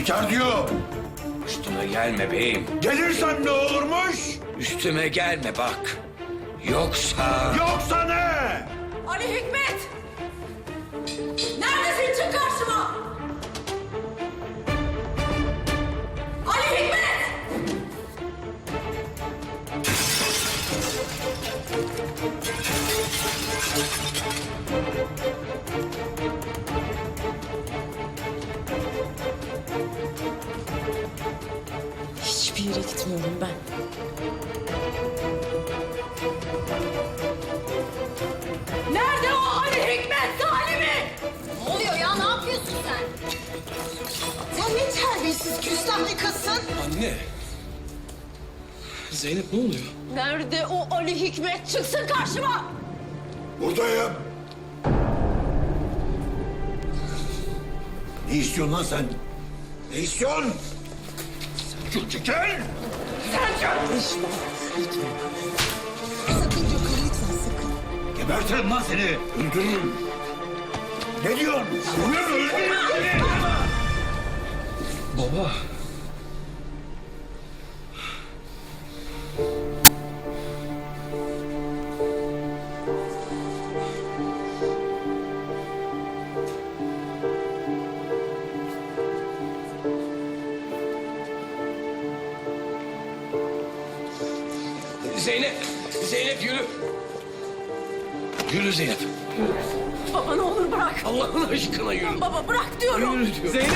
Zülfikar diyor. Üstüme gelme beyim. Gelirsen ne olurmuş? Üstüme gelme bak. Yoksa... Yoksa ne? Ali Hikmet! Yere gitmiyorum ben. Nerede o Ali Hikmet Salim'i? Ne oluyor ya? Ne yapıyorsun sen? Sen ne terbiyesiz küstah bir kızsın. Anne. Zeynep ne oluyor? Nerede o Ali Hikmet? Çıksın karşıma! Buradayım. Ne istiyorsun lan sen? Ne istiyorsun? Selçuk çekil! Sakın Gökhan lütfen sakın. Gebertirim lan seni. Öldürürüm. Ne diyorsun? Öldürürüm seni. Baba. Zeynep! Zeynep yürü! Yürü Zeynep. Baba ne olur bırak. Allah'ın aşkına yürü. Baba bırak diyorum. Yürü diyor. Zeynep.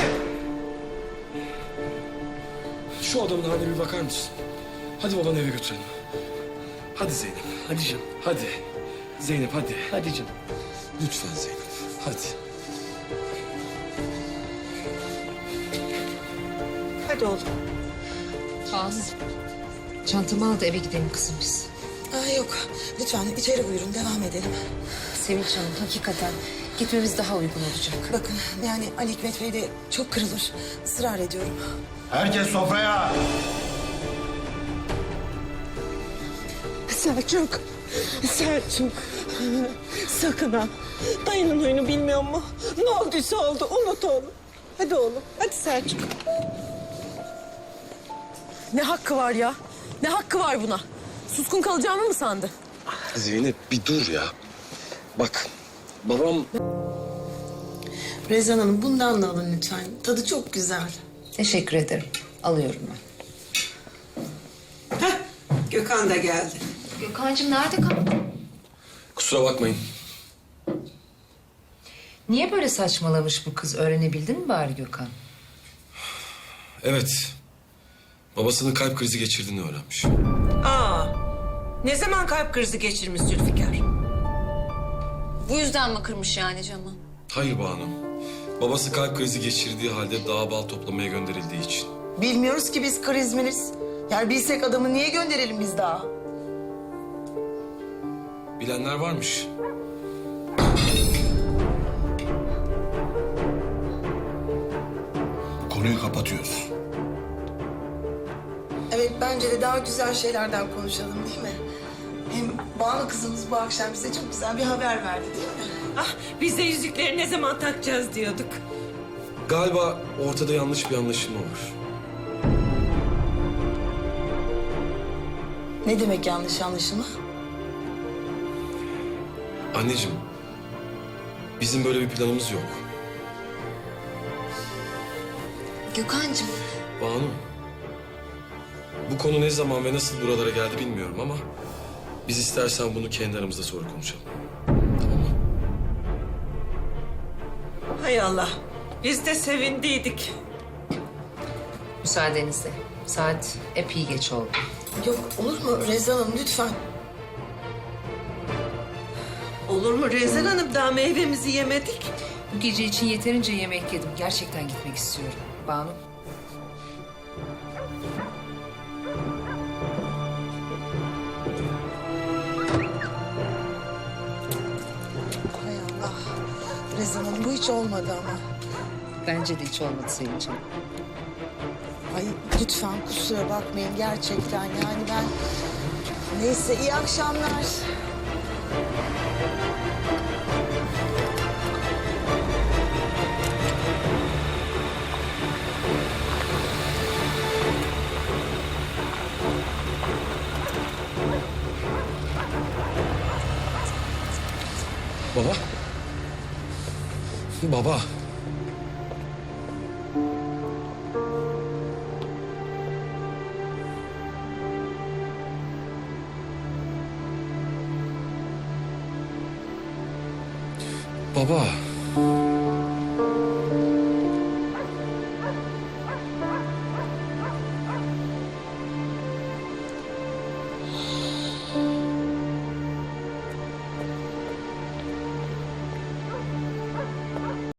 Şu adamın haline bir bakar mısın? Hadi babanı eve götürelim. Hadi Zeynep. Hadi canım. Hadi. Zeynep hadi. Hadi canım. Lütfen Zeynep. Hadi. Hadi oğlum. Az. Çantamı al da eve gidelim kızım biz. Aa, yok lütfen içeri buyurun devam edelim. Sevinç Hanım hakikaten gitmemiz daha uygun olacak. Bakın yani Ali Hikmet Bey de çok kırılır. Israr ediyorum. Herkes sofraya. Selçuk, Selçuk. Sakın ha. Dayının oyunu bilmiyor mu? Ne olduysa oldu. Unut oğlum. Hadi oğlum. Hadi Selçuk. Ne hakkı var ya? Ne hakkı var buna? Suskun kalacağımı mı sandı? Zeynep bir dur ya. Bak babam Rezan Hanım bundan da alın lütfen. Tadı çok güzel. Teşekkür ederim. Alıyorum ben. Heh, Gökhan da geldi. Gökhan'cığım nerede kaldın? kusura bakmayın. Niye böyle saçmalamış bu kız? Öğrenebildin mi bari Gökhan? Evet. Babasının kalp krizi geçirdiğini öğrenmiş. Aa, ne zaman kalp krizi geçirmiş Zülfikar? Bu yüzden mi kırmış yani camı? Hayır Banu. Babası kalp krizi geçirdiği halde dağ bal toplamaya gönderildiği için. Bilmiyoruz ki biz karizminiz. Yani bilsek adamı niye gönderelim biz daha? Bilenler varmış. Konuyu kapatıyoruz. Evet bence de daha güzel şeylerden konuşalım değil mi? Hem Banu kızımız bu akşam bize çok güzel bir haber verdi değil mi? Ah, biz de yüzükleri ne zaman takacağız diyorduk. Galiba ortada yanlış bir anlaşılma var. Ne demek yanlış anlaşılma? Anneciğim, bizim böyle bir planımız yok. Gökhan'cığım Banu, bu konu ne zaman ve nasıl buralara geldi bilmiyorum ama... ...biz istersen bunu kendi aramızda sonra konuşalım. Tamam mı? Hay Allah. Biz de sevindiydik. Müsaadenizle. Saat epey geç oldu. Yok olur mu Rezan Hanım lütfen. Olur mu Rezan Hanım? Daha meyvemizi yemedik. Bu gece için yeterince yemek yedim. Gerçekten gitmek istiyorum. Banu. Filiz Hanım bu hiç olmadı ama. Bence de hiç olmadı Selin'ciğim. Ay lütfen kusura bakmayın gerçekten yani ben... Neyse iyi akşamlar. Baba. Baba. Baba.